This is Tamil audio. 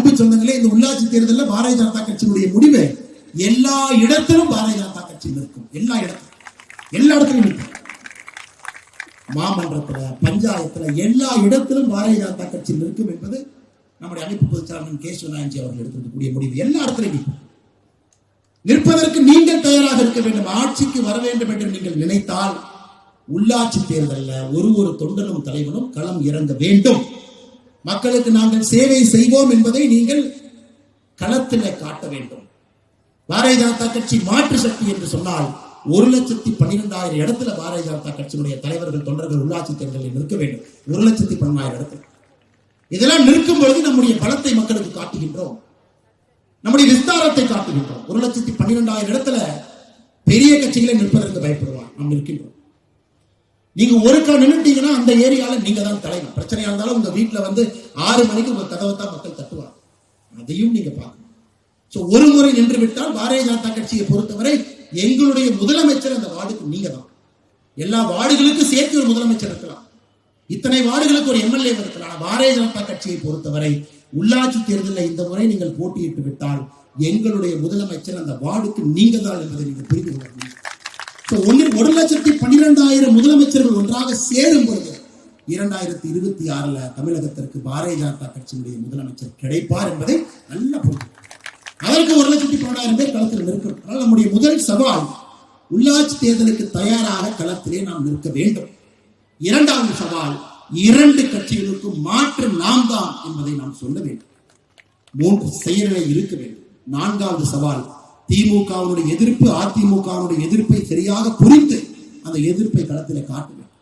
அன்பு சொந்தங்களே இந்த உள்ளாட்சி தேர்தலில் பாரதிய ஜனதா கட்சியினுடைய முடிவு எல்லா இடத்திலும் பாரதிய ஜனதா கட்சி இருக்கும். எல்லா இடத்திலும். எல்லா இடத்திலும் இருக்கும். மாமன்றத்துல பஞ்சாயத்துல எல்லா இடத்திலும் பாரதிய ஜனதா கட்சி இருக்கும் என்பது நம்முடைய அமைப்பு பொதுச்சாளர் கேசவநாயன்ஜி அவர்கள் எடுத்திருக்கக்கூடிய முடிவு. எல்லா இடத்திலும் நிற்கும் நிற்பதற்கு நீங்கள் தயாராக இருக்க வேண்டும். ஆட்சிக்கு வர வேண்டும் என்று நீங்கள் நினைத்தால் உள்ளாட்சி தேர்தலில் ஒரு ஒரு தொண்டனும் தலைவனும் களம் இறங்க வேண்டும். மக்களுக்கு நாங்கள் சேவை செய்வோம் என்பதை நீங்கள் களத்திலே காட்ட வேண்டும். பாரதிய ஜனதா கட்சி மாற்று சக்தி என்று சொன்னால் ஒரு லட்சத்தி பன்னிரெண்டாயிரம் இடத்துல பாரதிய ஜனதா கட்சியினுடைய தலைவர்கள் தொண்டர்கள் உள்ளாட்சி தேர்தலில் நிற்க வேண்டும். ஒரு லட்சத்தி பன்னெண்டாயிரம் இடத்துல. இதெல்லாம் நிற்கும் பொழுது நம்முடைய பலத்தை மக்களுக்கு காட்டுகின்றோம். நம்முடைய விஸ்தாரத்தை காட்டுகின்றோம். ஒரு லட்சத்தி பன்னிரெண்டாயிரம் இடத்துல பெரிய கட்சிகளை நிற்பதற்கு பயப்படுவான் நாம் நிற்கின்றோம். நீங்க ஒரு கால் நின்னுட்டீங்கன்னா அந்த ஏரியால நீங்க தான் தலைவர். பிரச்சனையா இருந்தாலும் உங்க வீட்டுல வந்து ஆறு மணிக்கு உங்க கதவை தான் மக்கள் தட்டுவாங்க. அதையும் நீங்க பார்க்கணும். சோ ஒரு முறை நின்று விட்டால் பாரதிய ஜனதா கட்சியை பொறுத்தவரை எங்களுடைய முதலமைச்சர் அந்த வார்டுக்கு நீங்க தான். எல்லா வார்டுகளுக்கும் சேர்த்து ஒரு முதலமைச்சர் இருக்கலாம். இத்தனை வார்டுகளுக்கு ஒரு எம்எல்ஏ இருக்கலாம். பாரதிய ஜனதா கட்சியை பொறுத்தவரை உள்ளாட்சி தேர்தலில் இந்த முறை நீங்கள் போட்டியிட்டு விட்டால் எங்களுடைய முதலமைச்சர் அந்த வார்டுக்கு நீங்க தான் என்பதை நீங்கள் புரிந்து கொள்ள வேண்டும் ஒரு லட்சத்தி பன்னிரெண்டாயிரம் முதலமைச்சர்கள் ஒன்றாக சேரும் பொழுது இரண்டாயிரத்தி இருபத்தி ஆறுல தமிழகத்திற்கு பாரதிய ஜனதா கட்சியினுடைய முதலமைச்சர் கிடைப்பார் என்பதை நல்ல பொருள் அதற்கு ஒரு லட்சத்தி பன்னெண்டாயிரம் பேர் களத்தில் நிற்கும். அதனால் நம்முடைய முதல் சவால் உள்ளாட்சி தேர்தலுக்கு தயாராக களத்திலே நாம் நிற்க வேண்டும். இரண்டாவது சவால் இரண்டு கட்சிகளுக்கும் மாற்று நாம் தான் என்பதை நாம் சொல்ல வேண்டும். மூன்று செயல்களை இருக்க வேண்டும். நான்காவது சவால் திமுகவுடைய எதிர்ப்பு அதிமுகவுடைய எதிர்ப்பை சரியாக புரிந்து அந்த எதிர்ப்பை களத்தில் காட்ட